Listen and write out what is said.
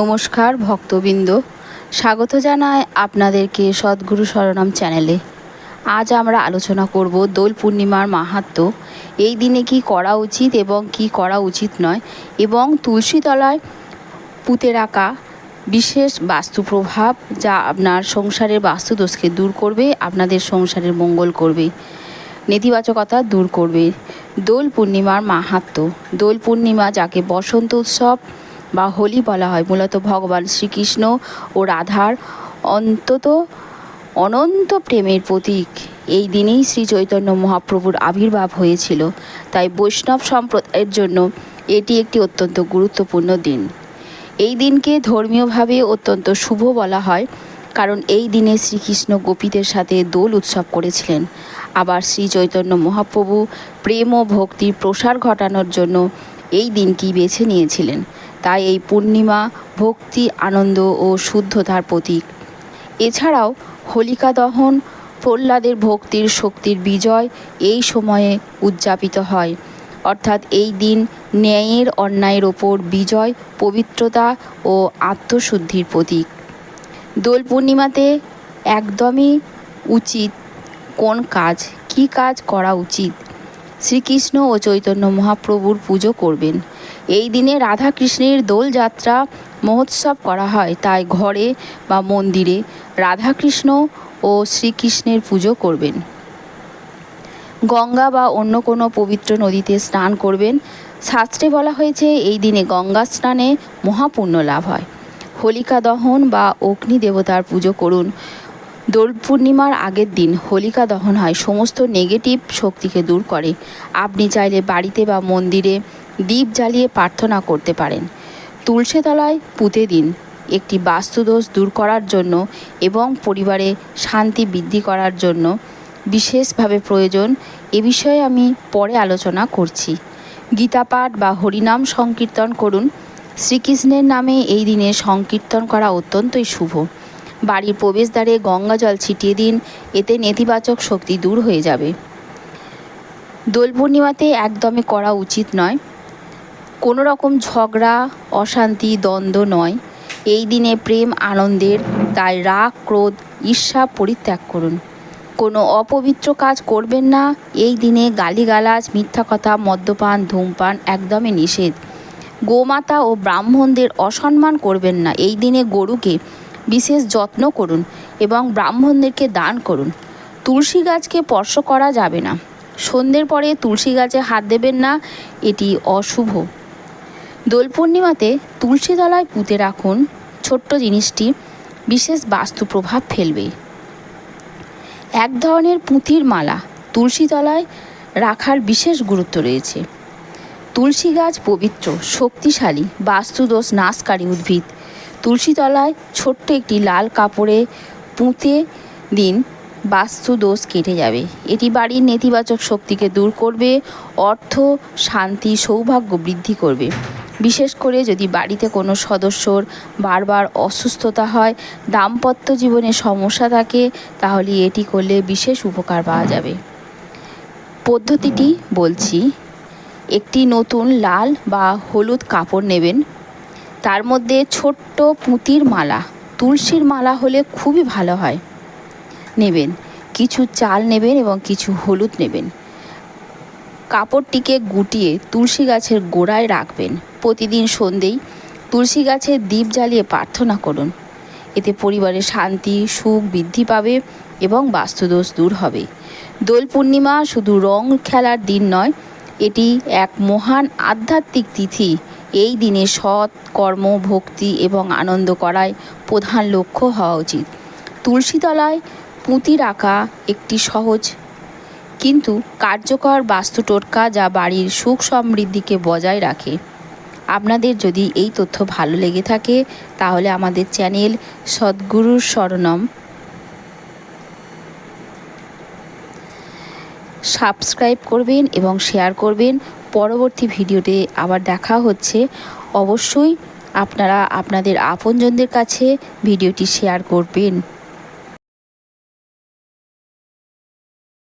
নমস্কার, ভক্তবৃন্দ। স্বাগত জানায় আপনাদেরকে সদ্গুরু শরণম চ্যানেলে। আজ আমরা আলোচনা করব দোল পূর্ণিমার মাহাত্ম্য এই দিনে কি করা উচিত এবং কি করা উচিত নয় এবং তুলসীতলায় পুঁতে রাখা বিশেষ বাস্তু প্রভাব যা আপনার সংসারের বাস্তুদোষকে দূর করবে, আপনাদের সংসারের মঙ্গল করবে, নেতিবাচকতা দূর করবে। দোল পূর্ণিমার মাহাত্ম। দোল পূর্ণিমা যাকে বসন্ত উৎসব বা হোলি বলা হয়। মূলত ভগবান শ্রীকৃষ্ণ ও রাধার অন্তত অনন্ত প্রেমের প্রতীক। এই দিনেই শ্রী চৈতন্য মহাপ্রভুর আবির্ভাব হয়েছিল। তাই বৈষ্ণব সম্প্রদায়ের জন্য এটি একটি অত্যন্ত গুরুত্বপূর্ণ দিন। এই দিনকে ধর্মীয়ভাবে অত্যন্ত শুভ বলা হয়, কারণ এই দিনে শ্রীকৃষ্ণ গোপীদের সাথে দোল উৎসব করেছিলেন। আবার শ্রী চৈতন্য মহাপ্রভু প্রেম ও ভক্তির প্রসার ঘটানোর জন্য এই দিনটি বেছে নিয়েছিলেন। তাই এই পূর্ণিমা ভক্তি, আনন্দ ও শুদ্ধতার প্রতীক। এছাড়াও হোলিকা দহন, প্রহ্লাদের ভক্তির শক্তির বিজয় এই সময়ে উদযাপিত হয়। অর্থাৎ এই দিন ন্যায়ের অন্যায়ের ওপর বিজয়, পবিত্রতা ও আত্মশুদ্ধির প্রতীক। দোল পূর্ণিমাতে একদমই উচিত কোন কাজ, কি কাজ করা উচিত? শ্রীকৃষ্ণ ও চৈতন্য মহাপ্রভুর পুজো করবেন। এই দিনে রাধা রাধাকৃষ্ণের দোলযাত্রা মহোৎসব করা হয়। তাই ঘরে বা মন্দিরে রাধাকৃষ্ণ ও শ্রীকৃষ্ণের পুজো করবেন। গঙ্গা বা অন্য কোনো পবিত্র নদীতে স্নান করবেন। শাস্ত্রে বলা হয়েছে, এই দিনে গঙ্গা স্নানে মহাপুণ্য লাভ হয়। হোলিকা দহন বা অগ্নি দেবতার পুজো করুন। দোল পূর্ণিমার আগের দিন হোলিকা দহন হয়। সমস্ত নেগেটিভ শক্তিকে দূর করে। আপনি চাইলে বাড়িতে বা মন্দিরে দ্বীপ জ্বালিয়ে প্রার্থনা করতে পারেন। তুলসী তলায় পুঁতে দিন। একটি বাস্তুদোষ দূর করার জন্য এবং পরিবারে শান্তি বৃদ্ধি করার জন্য বিশেষভাবে প্রয়োজন। এ বিষয়ে আমি পরে আলোচনা করছি। গীতাপাঠ বা হরিনাম সংকীর্তন করুন। শ্রীকৃষ্ণের নামে এই দিনে সংকীর্তন করা অত্যন্তই শুভ। বাড়ির প্রবেশদ্বারে গঙ্গা জল ছিটিয়ে দিন। এতে নেতিবাচক শক্তি দূর হয়ে যাবে। দোল পূর্ণিমাতে একদমই করা উচিত নয়। কোনো রকম ঝগড়া, অশান্তি, দ্বন্দ্ব নয়। এই দিনে প্রেম, আনন্দের তাই রাগ, ক্রোধ, ঈর্ষা পরিত্যাগ করুন। কোনো অপবিত্র কাজ করবেন না। এই দিনে গালিগালাজ, মিথ্যা কথা, মদ্যপান, ধূমপান একদমই নিষেধ। গোমাতা ও ব্রাহ্মণদের অসম্মান করবেন না। এই দিনে গরুকে বিশেষ যত্ন করুন এবং ব্রাহ্মণদেরকে দান করুন। তুলসী গাছকে স্পর্শ করা যাবে না। সন্ধ্যের পরে তুলসী গাছে হাত দেবেন না। এটি অশুভ। দোল পূর্ণিমাতে তুলসী তলায় পুঁতে রাখুন ছোট্ট জিনিসটি, বিশেষ বাস্তু প্রভাব ফেলবে। এক ধরনের পুঁতির মালা তুলসী তলায় রাখার বিশেষ গুরুত্ব রয়েছে। তুলসী গাছ পবিত্র, শক্তিশালী, বাস্তুদোষ নাশকারী উদ্ভিদ। তুলসী তলায় ছোট্ট একটি লাল কাপড়ে পুঁতে দিন বাস্তু দোষ কেটে যাবে। এটি বাড়ির নেতিবাচক শক্তিকে দূর করবে, অর্থ, শান্তি, সৌভাগ্য বৃদ্ধি করবে। বিশেষ করে যদি বাড়িতে কোনো সদস্যর বারবার অসুস্থতা হয়, দাম্পত্য জীবনে সমস্যা থাকে, তাহলে এটি করলে বিশেষ উপকার পাওয়া যাবে। পদ্ধতিটি বলছি, একটি নতুন লাল বা হলুদ কাপড় নেবেন। তার মধ্যে ছোট্ট পুঁতির মালা, তুলসীর মালা হলে খুবই ভালো হয়। নেবেন, কিছু চাল নেবেন এবং কিছু হলুদ নেবেন। কাপড়টিকে গুটিয়ে তুলসী গাছের গোড়ায় রাখবেন। প্রতিদিন সন্ধেই তুলসী গাছের দ্বীপ জ্বালিয়ে প্রার্থনা করুন। এতে পরিবারের শান্তি, সুখ বৃদ্ধি পাবে এবং বাস্তুদোষ দূর হবে। দোল পূর্ণিমা শুধু রং খেলার দিন নয়, এটি এক মহান আধ্যাত্মিক তিথি। এই দিনে সৎ কর্ম, ভক্তি এবং আনন্দ করায় প্রধান লক্ষ্য হওয়া উচিত। তুলসীতলায় পুঁতি রাখা একটি সহজ কিন্তু কার্যকর বাস্তু টোটকা যা বাড়ির সুখ সমৃদ্ধিকে বজায় রাখে। আপনাদের যদি এই তথ্য ভালো লেগে থাকে, তাহলে আমাদের চ্যানেল সদ্গুরুর শরণম। সাবস্ক্রাইব করবেন এবং শেয়ার করবেন। পরবর্তী ভিডিওতে আবার দেখা হচ্ছে। অবশ্যই আপনারা আপনাদের আপনজনদের কাছে ভিডিওটি শেয়ার করবেন।